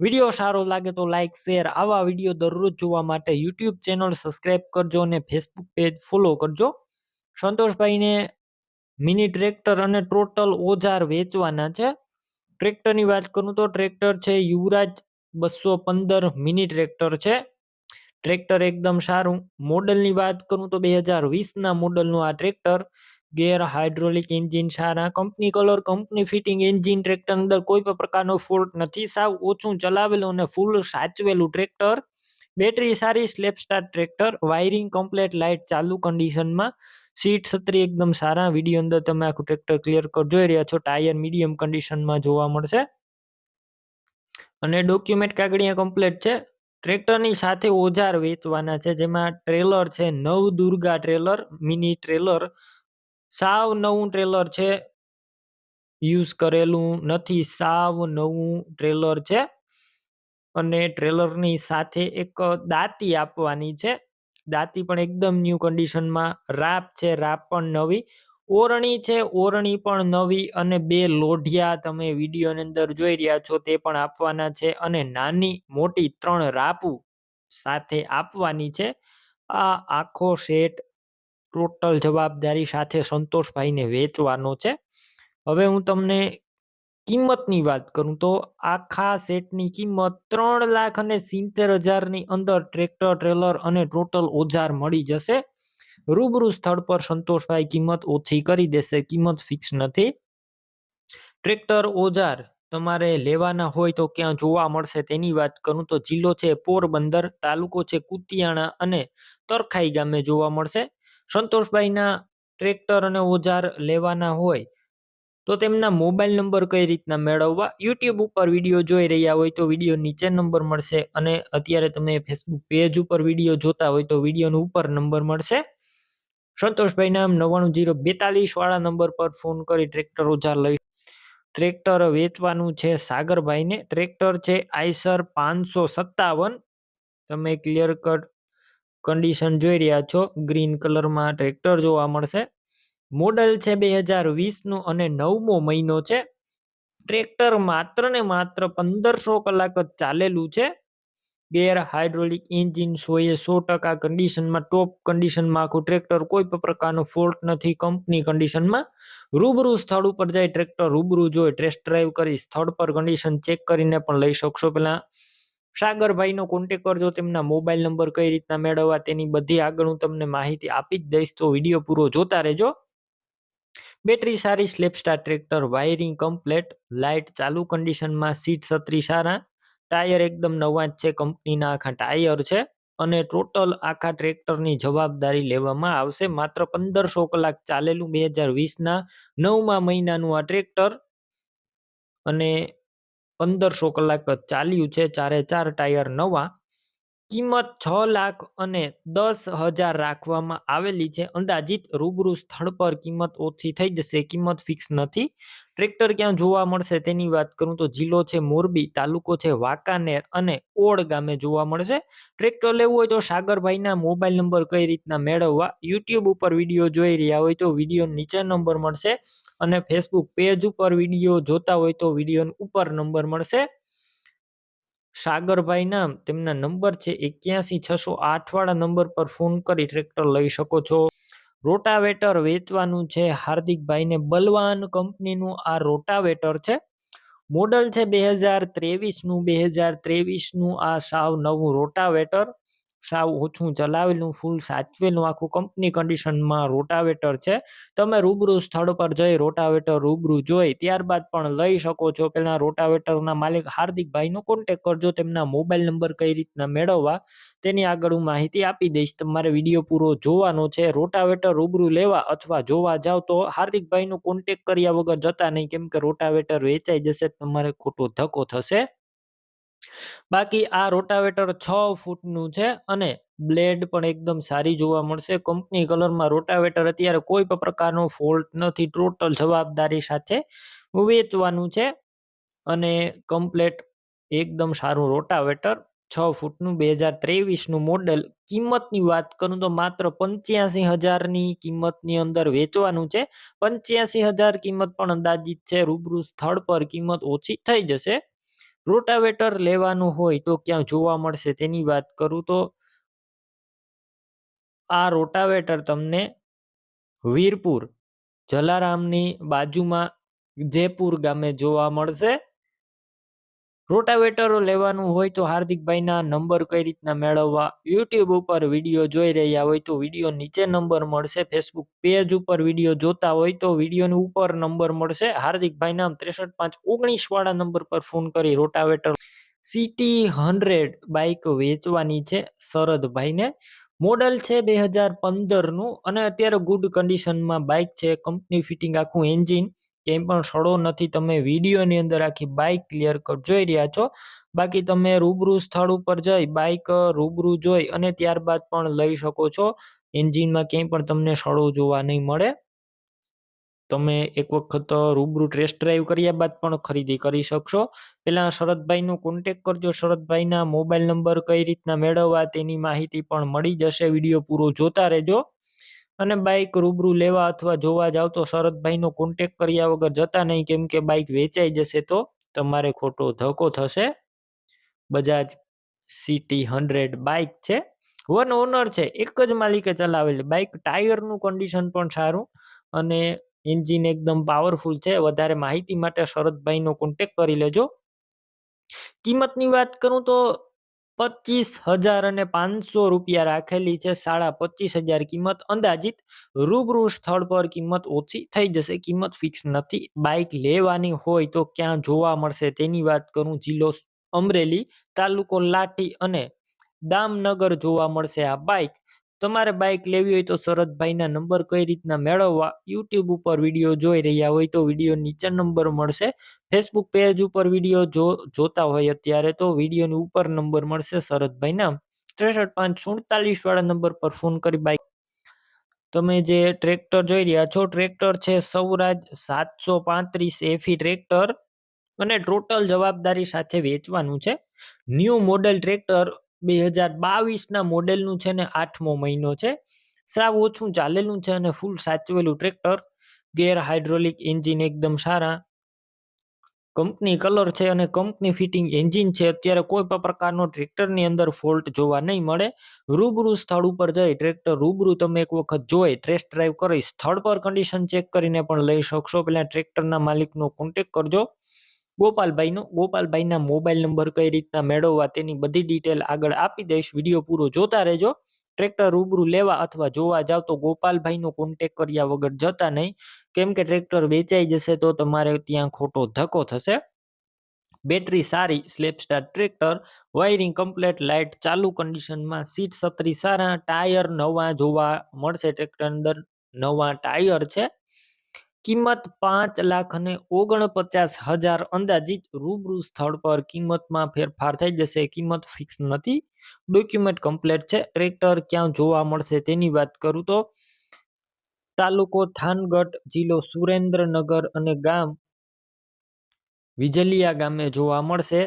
Video સારો લાગે તો લાઇક શેર આવા વીડિયો દરરોજ જોવા માટે યુટ્યુબ ચેનલ સબસ્ક્રાઈબ કરજો અને ફેસબુક પેજ ફોલો કરજો. સંતોષભાઈને મિની ટ્રેક્ટર અને ટોટલ ઓજાર વેચવાના છે. ટ્રેક્ટરની વાત કરું તો ટ્રેક્ટર છે, યુવરાજ બસો પંદર મિની ટ્રેક્ટર છે. ટ્રેક્ટર એકદમ સારું. મોડલની વાત કરું તો બે હજાર વીસના મોડલનું આ ટ્રેક્ટર ગેર હાઇડ્રોલિક એન્જિન સારા. Company colour, company fitting, engine tractor અંદર કોઈ પણ પ્રકારનો ફોલ્ટ નથી. સાવ ઓછું ચલાવેલું અને ફૂલ સાચવેલું ટ્રેક્ટર. બેટરી સારી, self start tractor. Wiring complete, light ચાલુ કન્ડિશનમાં. સીટ છત્રી એકદમ સારા. વીડિયો અંદર તમે આખું ટ્રેક્ટર ક્લિયર કર, જોઈ રહ્યા છો, ટાયર મીડિયમ કન્ડિશનમાં જોવા મળશે. અને ડોક્યુમેન્ટ કાગળિયા કમ્પ્લેટ છે. ટ્રેક્ટરની સાથે ઓજાર વેચવાના છે, જેમાં ટ્રેલર છે, નવ દુર્ગા ટ્રેલર, મિની ટ્રેલર. સાવ નવું ટ્રેલર છે. યુઝ કરેલું નથી. સાવ નવું ટ્રેલર છે. અને ટ્રેલરની સાથે એક દાંતી આપવાની છે. દાંતી પણ એકદમ ન્યૂ કન્ડિશનમાં રાપ છે. રાપ પણ નવી. ઓરણી છે. ઓરણી પણ નવી અને બે લોઢિયા તમે વિડીયોની અંદર જોઈ રહ્યા છો તે પણ આપવાના છે અને નાની મોટી ત્રણ રાપુ સાથે આપવાની છે. આ આખો સેટ ટોટલ જવાબદારી સાથે સંતોષભાઈને વેચવાનો છે. હવે હું તમને કિંમતની વાત કરું તો આખા સેટની કિંમત ત્રણ લાખ અને સિત્તેર હજારની અંદર ટ્રેક્ટર, ટ્રેલર અને ટોટલ ઓજાર મળી જશે. રૂબરૂ સ્થળ પર સંતોષભાઈ કિંમત ઓછી કરી દેશે, કિંમત ફિક્સ નથી. ટ્રેક્ટર, ઓજાર તમારે લેવાના હોય તો ક્યાં જોવા મળશે તેની વાત કરું તો જિલ્લો છે પોરબંદર, તાલુકો છે કુતિયાણા અને તરખાઈ ગામે જોવા મળશે. સંતોષભાઈના ટ્રેક્ટર અને ઓજાર લેવાના હોય, તો તેમના મોબાઈલ નંબર કઈ રીતના મેળવવા? યુટ્યુબ ઉપર વીડિયો જોઈ રહ્યા હોય તો વીડિયો નીચે નંબર મળશે અને અત્યારે તમે ફેસબુક પેજ ઉપર વીડિયો જોતા હોય તો વિડીયોનો ઉપર નંબર મળશે. સંતોષભાઈ નામ નવ્વાણું જીરો બેતાલીસ વાળા નંબર પર ફોન કરી ટ્રેક્ટર ઓજાર લઈ. ટ્રેક્ટર વેચવાનું છે સાગરભાઈને. ટ્રેક્ટર છે આઈસર પાંચસો સત્તાવન. તમે ક્લિયર કટ કન્ડિશન જોઈ રહ્યા છો. ગ્રીન કલરમાં ટ્રેક્ટર જોવા મળશે. મોડલ છે બે હજાર વીસનું અને નવમો મહિનો છે. ટ્રેક્ટર માત્ર ને માત્ર પંદરસો કલાક જ ચાલેલું છે. ગેર હાઇડ્રોલિક એન્જિન સોએ સો ટકા કન્ડિશનમાં ટોપ કન્ડિશનમાં આખું ટ્રેક્ટર કોઈ પણ પ્રકારનો ફોલ્ટ નથી કંપની કન્ડિશનમાં રૂબરૂ સ્થળ ઉપર જાય ટ્રેક્ટર રૂબરૂ જોઈ ટેસ્ટ ડ્રાઈવ કરી, સ્થળ પર કન્ડિશન ચેક કરીને પણ લઈ શકશો પહેલાં. સાગરભાઈનો કોન્ટેક કરજો, તેમના મોબાઈલ નંબર કઈ રીતના મેળવવા તેની બધી આગળ હું તમને માહિતી આપી જ દઈશ, તો વીડિયો પૂરો જોતા રહેજો. બેટરી સારી self start tractor wiring complete light ચાલુ કન્ડિશનમાં સીટ છત્રી સારા ટાયર એકદમ નવા જ છે કંપનીના આખા ટાયર છે અને ટોટલ આખા ટ્રેક્ટરની જવાબદારી લેવામાં આવશે. માત્ર પંદરસો કલાક ચાલેલું બે હજાર વીસના નવમા મહિનાનું આ ટ્રેક્ટર અને પંદરસો કલાક ચાલ્યું છે ચારે ચાર ટાયર નવા. કિંમત છ લાખ અને દસ હજાર રાખવામાં આવેલી છે. અંદાજિત રૂબરૂ સ્થળ પર કિંમત ઓછી થઈ જશે. કિંમત ફિક્સ નથી. ટ્રેક્ટર ક્યાં જોવા મળશે તેની વાત કરું તો જિલ્લો છે મોરબી, તાલુકો છે વાંકાનેર અને ઓડ ગામે જોવા મળશે. ટ્રેક્ટર લેવું હોય તો સાગરભાઈના મોબાઈલ નંબર કઈ રીતના મેળવવા યુટ્યુબ ઉપર વીડિયો જોઈ રહ્યા હોય તો વીડિયો નીચે નંબર મળશે અને ફેસબુક પેજ ઉપર વીડિયો જોતા હોય તો વીડિયો ઉપર નંબર મળશે. સાગરભાઈ નામ તેમના નંબર છે એક્યાસી છસો આઠવાળા નંબર પર ફોન કરી ટ્રેક્ટર લઈ શકો છો. રોટાવેટર વેચવાનું છે હાર્દિકભાઈને બલવાન કંપનીનું આ રોટાવેટર છે. મોડલ છે બે હજાર ત્રેવીસનું, બે હજાર ત્રેવીસનું આ સાવ નવું રોટાવેટર. સાવ ઓછું ચલાવેલું ફૂલ સાચવેલું, આખું કંપની કન્ડિશનમાં રોટાવેટર છે. તમે રૂબરૂ સ્થળ પર જઈ રોટાવેટર રૂબરૂ જોઈ ત્યારબાદ પણ લઈ શકો છો. પહેલાં રોટાવેટરના માલિક હાર્દિકભાઈનો કોન્ટેક કરજો, તેમના મોબાઈલ નંબર કઈ રીતના મેળવવા તેની આગળ હું માહિતી આપી દઈશ. તમારે વીડિયો પૂરો જોવાનો છે. રોટાવેટર રૂબરૂ લેવા અથવા જોવા જાવ તો હાર્દિકભાઈનો કોન્ટેક કર્યા વગર જતા નહીં, કેમ કે રોટાવેટર વેચાઈ જશે, તમારે ખોટો ધક્કો થશે. બાકી આ રોટાવેટર છ ફૂટનું છે અને બ્લેડ પણ એકદમ સારી જોવા મળશે. કંપની કલરમાં રોટાવેટર અત્યારે કોઈ પણ પ્રકારનો ફોલ્ટ નથી, ટોટલ જવાબદારી સાથે વેચવાનું છે અને કમ્પ્લેટ એકદમ સારું રોટાવેટર છ ફૂટનું. બે હજાર ત્રેવીસનું મોડલ કિંમતની વાત કરું તો માત્ર પંચ્યાસી હજારની કિંમતની અંદર વેચવાનું છે. પંચ્યાસી હજાર કિંમત પણ અંદાજિત છે. રૂબરૂ સ્થળ પર કિંમત ઓછી થઈ જશે. રોટાવેટર લેવાનું હોય તો ક્યાં જોવા મળશે તેની વાત કરું તો આ રોટાવેટર તમને વીરપુર, જલારામની બાજુમાં જયપુર ગામે જોવા મળશે. રોટાવેટરો લેવાનું હોય તો હાર્દિકભાઈના નંબર કઈ રીતના મેળવવા? યુટ્યુબ ઉપર વીડિયો જોઈ રહ્યા હોય તો વીડિયો નીચે નંબર મળશે. ફેસબુક પેજ ઉપર વીડિયો જોતા હોય તો વિડીયોની ઉપર નંબર મળશે. હાર્દિકભાઈ નામ ત્રેસઠ પાંચ ઓગણીસ વાળા નંબર પર ફોન કરી રોટાવેટર. સિટી હંડ્રેડ બાઇક વેચવાની છે શરદભાઈને મોડલ છે બે હજાર પંદરનું અને અત્યારે ગુડ કન્ડિશનમાં બાઇક છે. કંપની ફિટિંગ આખું એન્જિન ક્યાંય પણ સડો નથી, તમે વિડીયોની અંદર આખી બાઇક ક્લિયર કટ જોઈ રહ્યા છો? બાકી તમે રૂબરૂ સ્થળ ઉપર જઈ બાઇક રૂબરૂ જોઈ અને ત્યારબાદ પણ લઈ શકો છો. એન્જિનમાં ક્યાંય પણ તમને સડો જોવા નહીં મળે. તમે એક વખત રૂબરૂ ટેસ્ટ ડ્રાઈવ કર્યા બાદ પણ ખરીદી કરી શકશો. પહેલાં શરદભાઈનો કોન્ટેક કરજો. શરદભાઈના મોબાઈલ નંબર કઈ રીતના મેળવવા તેની માહિતી પણ મળી જશે. વીડિયો પૂરો જોતા રહેજો. અને બાઇક રૂબરૂ લેવા અથવા જોવા જાવ તો શરદભાઈનો કોન્ટેક કર્યા વગર જતા નહીં. કેમ કે બાઇક વેચાઈ જશે તો તમારે ખોટો ધક્કો થશે. બજાજ સિટી હંડ્રેડ બાઇક છે. વન ઓનર છે. એક જ માલિકે ચલાવેલી બાઇક ટાયરનું કન્ડિશન પણ સારું અને એન્જિન એકદમ પાવરફુલ છે. વધારે માહિતી માટે શરદભાઈનો કોન્ટેક કરી લેજો. કિંમતની વાત કરું તો પચીસ હજાર અને પાંચસો રૂપિયા રાખેલી છે. સાડા પચીસ હજાર કિંમત અંદાજિત. રૂબરૂ સ્થળ પર કિંમત ઓછી થઈ જશે. કિંમત ફિક્સ નથી. બાઇક લેવાની હોય તો ક્યાં જોવા મળશે? તેની વાત કરું જિલ્લો અમરેલી તાલુકો લાઠી અને દામનગર જોવા મળશે આ બાઇક. તમારે બાઇક લેવી હોય તો શરદભાઈના નંબર કઈ રીતના મેળવવા? યુટ્યુબ ઉપર વીડિયો જોઈ રહ્યા હોય તો વીડિયો નીચે નંબર મળશે. ફેસબુક પેજ ઉપર વીડિયો જો, જોતા હોય અત્યારે તો વિડીયોની ઉપર નંબર મળશે શરદભાઈના ત્રેસઠ પાંચ સુડતાલીસ વાળા નંબર પર ફોન કરી બાઇક તમે જે ટ્રેક્ટર જોઈ રહ્યા છો ટ્રેક્ટર છે સૌરાજ સાતસો પાંત્રીસ એફી ટ્રેક્ટર અને ટોટલ જવાબદારી સાથે વેચવાનું છે. ન્યૂ મોડેલ ટ્રેક્ટર બે હજાર બાવીસના મોડેલનું છે ને આઠમો મહિનો છે. સાવ ઓછું ચાલેલું છે અને ફૂલ સાચવેલું ટ્રેક્ટર. ગેર હાઇડ્રોલિક એન્જિન એકદમ સારા. કંપની કલર છે અને કંપની ફિટિંગ એન્જિન છે. અત્યારે કોઈ પણ પ્રકારનો ટ્રેક્ટરની અંદર ફોલ્ટ જોવા નહીં મળે. રૂબરૂ સ્થળ ઉપર જઈ ટ્રેક્ટર રૂબરૂ તમે એક વખત જોઈ ટેસ્ટ ડ્રાઈવ કરી સ્થળ પર કન્ડિશન ચેક કરીને પણ લઈ શકશો. પહેલાં ટ્રેક્ટરના માલિકનો કોન્ટેક કરજો. ગોપાલભાઈનો, ગોપાલભાઈના મોબાઈલ નંબર કઈ રીતના મેળવવા તેની બધી ડિટેલ આગળ આપી દઈશ. વીડિયો પૂરો જોતા રહેજો. ટ્રેક્ટર રૂબરૂ લેવા અથવા જોવા જાવ તો ગોપાલભાઈનો કોન્ટેક કર્યા વગર જતા નહીં. કેમ કે ટ્રેક્ટર વેચાઈ જશે તો તમારે ત્યાં ખોટો ધક્કો થશે. બેટરી સારી self start tractor. Wiring complete light ચાલુ કન્ડિશનમાં સીટ સત્રી સારા, ટાયર નવા જોવા મળશે. ટ્રેક્ટર અંદર નવા ટાયર છે. કિંમત પાંચ લાખ અને ઓગણપચાસ હજાર અંદાજિત રૂબરૂ સ્થળ પર કિંમતમાં ફેરફાર થઈ જશે. કિંમત ફિક્સ નથી. ડોક્યુમેન્ટ કમ્પ્લેટ છે. ટ્રેક્ટર ક્યાં જોવા મળશે તેની વાત કરું તો, તાલુકો થાનગઢ જિલ્લો સુરેન્દ્રનગર અને ગામ વિજલિયા ગામે જોવા મળશે.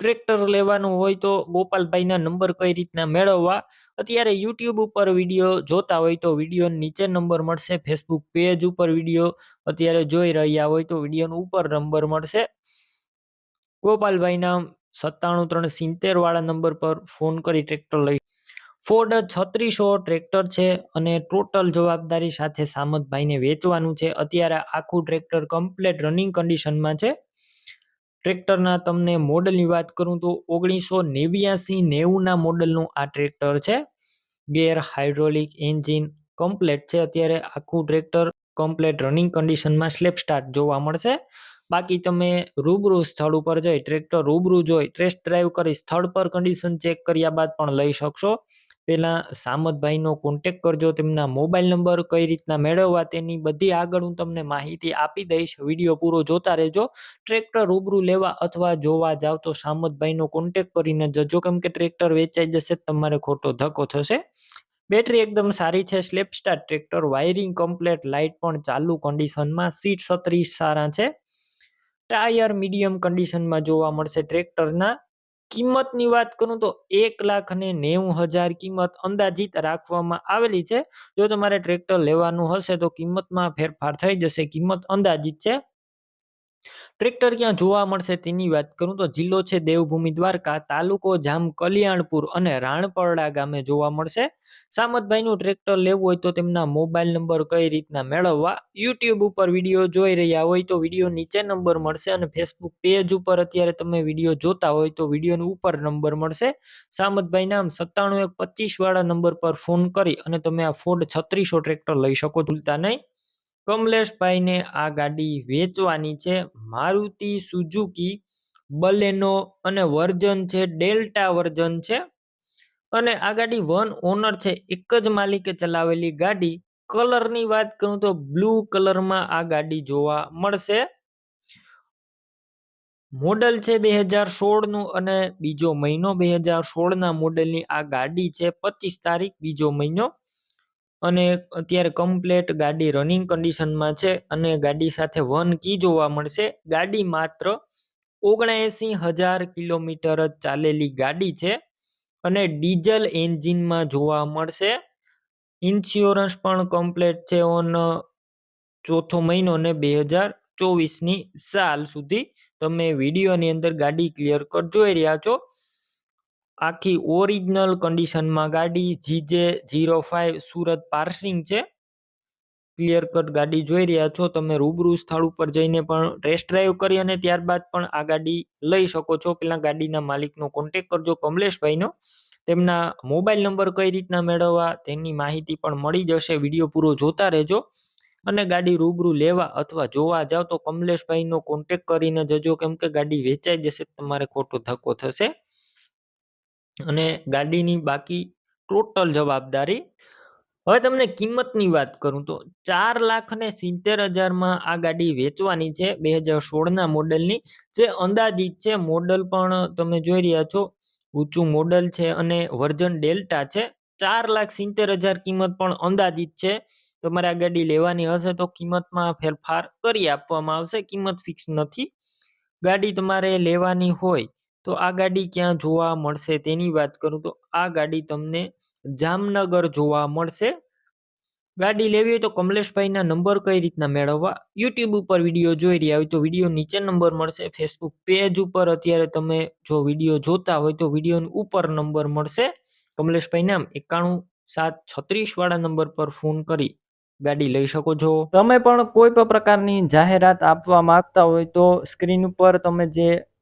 ટ્રેક્ટર લેવાનું હોય તો ગોપાલભાઈના નંબર કઈ રીતના મેળવવા? અત્યારે યુટ્યુબ ઉપર વીડિયો જોતા હોય તો વીડિયો નીચે નંબર મળશે ફેસબુક પેજ ઉપર વીડિયો અત્યારે જોઈ રહ્યા હોય તો વિડીયોનો ઉપર નંબર મળશે. ગોપાલભાઈના સત્તાણું ત્રણ સિત્તેર વાળા નંબર પર ફોન કરી ટ્રેક્ટર લઈ. ફોર્ડ છત્રીસો ટ્રેક્ટર છે અને ટોટલ જવાબદારી સાથે સામતભાઈને વેચવાનું છે. અત્યારે આખું ટ્રેક્ટર કમ્પ્લેટ રનિંગ કન્ડિશનમાં છે. ટ્રેક્ટરના તમને મોડલની વાત કરું તો ઓગણીસો નેવ્યાસી નેવુંના મોડલનું આ ટ્રેક્ટર છે. ગેર હાઇડ્રોલિક એન્જિન કમ્પ્લેટ છે. અત્યારે આખું ટ્રેક્ટર કમ્પ્લેટ રનિંગ કન્ડિશનમાં સ્લેપ સ્ટાર્ટ જોવા મળશે. બાકી તમે રૂબરૂ સ્થળ ઉપર જઈ ટ્રેક્ટર રૂબરૂ જોઈ ટેસ્ટ ડ્રાઈવ કરી સ્થળ પર કન્ડિશન ચેક કર્યા બાદ પણ લઈ શકશો. પહેલાં સામતભાઈનો કોન્ટેક કરજો, તેમના મોબાઈલ નંબર કઈ રીતના મેળવવા તેની બધી આગળ હું તમને માહિતી આપી દઈશ. વીડિયો પૂરો જોતા રહેજો. ટ્રેક્ટર રૂબરૂ લેવા અથવા જોવા જાવ તો સામતભાઈનો કોન્ટેક કરીને જજો. કેમ કે ટ્રેક્ટર વેચાઈ જશે તમારે ખોટો ધક્કો થશે. બેટરી એકદમ સારી છે. Self start tractor wiring complete light પણ ચાલુ કન્ડિશનમાં સીટ છત્રીસ સારા છે. ટાયર મીડિયમ કન્ડિશનમાં જોવા મળશે ટ્રેક્ટરના. કિંમતની વાત કરું તો એક લાખ અને નેવું હજાર કિંમત અંદાજિત રાખવામાં આવેલી છે. જો તમારે ટ્રેક્ટર લેવાનું હશે તો કિંમતમાં ફેરફાર થઈ જશે. કિંમત અંદાજિત છે. ટ્રેક્ટર ક્યાં જોવા મળશે તેની વાત કરું તો જિલ્લો છે દેવભૂમિ દ્વારકા, તાલુકો જામ કલ્યાણપુર અને રાણપરડા ગામે જોવા મળશે. સામતભાઈનું ટ્રેક્ટર લેવું હોય તો તેમના મોબાઈલ નંબર કઈ રીતના મેળવવા? યુટ્યુબ ઉપર વીડિયો જોઈ રહ્યા હોય તો વીડિયો નીચે નંબર મળશે અને ફેસબુક પેજ ઉપર અત્યારે તમે વીડિયો જોતા હોય તો વિડીયોનો ઉપર નંબર મળશે. સામતભાઈ નામ સત્તાણું એક પચીસ વાળા નંબર પર ફોન કરી અને તમે આ ફોર્ડ છત્રીસો ટ્રેક્ટર લઈ શકો, ભૂલતા નહીં. કમલેશભાઈને આ ગાડી વેચવાની છે. મારુતિ સુઝુકી, બલેનો અને વર્ઝન છે. ડેલ્ટા વર્ઝન છે. અને આ ગાડી વન ઓનર છે. એક જ માલિકે ચલાવેલી ગાડી. કલરની વાત કરું તો બ્લુ કલરમાં આ ગાડી જોવા મળશે. મોડલ છે બે હજાર સોળનું અને બીજો મહિનો બે હજાર સોળના મોડલની આ ગાડી છે. પચીસ તારીખ બીજો મહિનો. અને અત્યારે કમ્પ્લેટ ગાડી રનિંગ કન્ડિશનમાં છે અને ગાડી સાથે વન કી જોવા મળશે. ગાડી માત્ર ઓગણએંસી હજાર કિલોમીટર જ ચાલેલી ગાડી છે અને ડીઝલ એન્જિનમાં જોવા મળશે. ઇન્સ્યોરન્સ પણ કમ્પ્લેટ છે ઓન ચોથો મહિનો ને બે હજાર ચોવીસની સાલ સુધી. તમે વિડીયોની અંદર ગાડી ક્લિયર કટ જોઈ રહ્યા છો. આખી ઓરિજિનલ કન્ડિશનમાં ગાડી GJ zero five Surat passing છે. ક્લિયર કટ ગાડી જોઈ રહ્યા છો. તમે રૂબરૂ સ્થળ ઉપર જઈને પણ ટેસ્ટ ડ્રાઈવ કરી અને ત્યારબાદ પણ આ ગાડી લઈ શકો છો. પેલા ગાડીના માલિકનો કોન્ટેક કરજો કમલેશભાઈનો. તેમના મોબાઈલ નંબર કઈ રીતના મેળવવા તેની માહિતી પણ મળી જશે. વીડિયો પૂરો જોતા રહેજો અને ગાડી રૂબરૂ લેવા અથવા જોવા જાઓ તો કમલેશભાઈનો કોન્ટેક કરીને જજો. કેમ કે ગાડી વેચાઈ જશે, તમારે ખોટો ધક્કો થશે. અને ગાડીની બાકી ટોટલ જવાબદારી, હવે તમને કિંમતની વાત કરું તો ચાર લાખ ને સિત્તેર હજારમાં આ ગાડી વેચવાની છે બે હજાર સોળના મોડલની. જે અંદાજિત છે મોડલ પણ તમે જોઈ રહ્યા છો, ઊંચું મોડલ છે અને વર્જન ડેલ્ટા છે. ચાર લાખ સિત્તેર હજાર કિંમત પણ અંદાજિત છે. તમારે આ ગાડી લેવાની હશે તો કિંમતમાં ફેરફાર કરી આપવામાં આવશે, કિંમત ફિક્સ નથી. ગાડી તમારે લેવાની હોય તો આ ગાડી ક્યાં જોવા મળશે તેની વાત કરું તો આ ગાડી તમને જામનગર જોવા મળશે. ગાડી લેવી હોય તો કમલેશભાઈના નંબર કઈ રીતના મેળવવા? યુટ્યુબ ઉપર વીડિયો જોઈ રહ્યા હોય તો વીડિયો નીચે નંબર મળશે, ફેસબુક પેજ ઉપર અત્યારે તમે જો વીડિયો જોતા હોય તો વિડીયોની ઉપર નંબર મળશે. કમલેશભાઈ નામ એકાણું સાત છત્રીસ વાળા નંબર પર ફોન કરી ગાડી લઈ શકો છો. તમે પણ કોઈ પણ પ્રકારની જાહેરાત આપવા માંગતા હોય તો સ્ક્રીન ઉપર તમે જે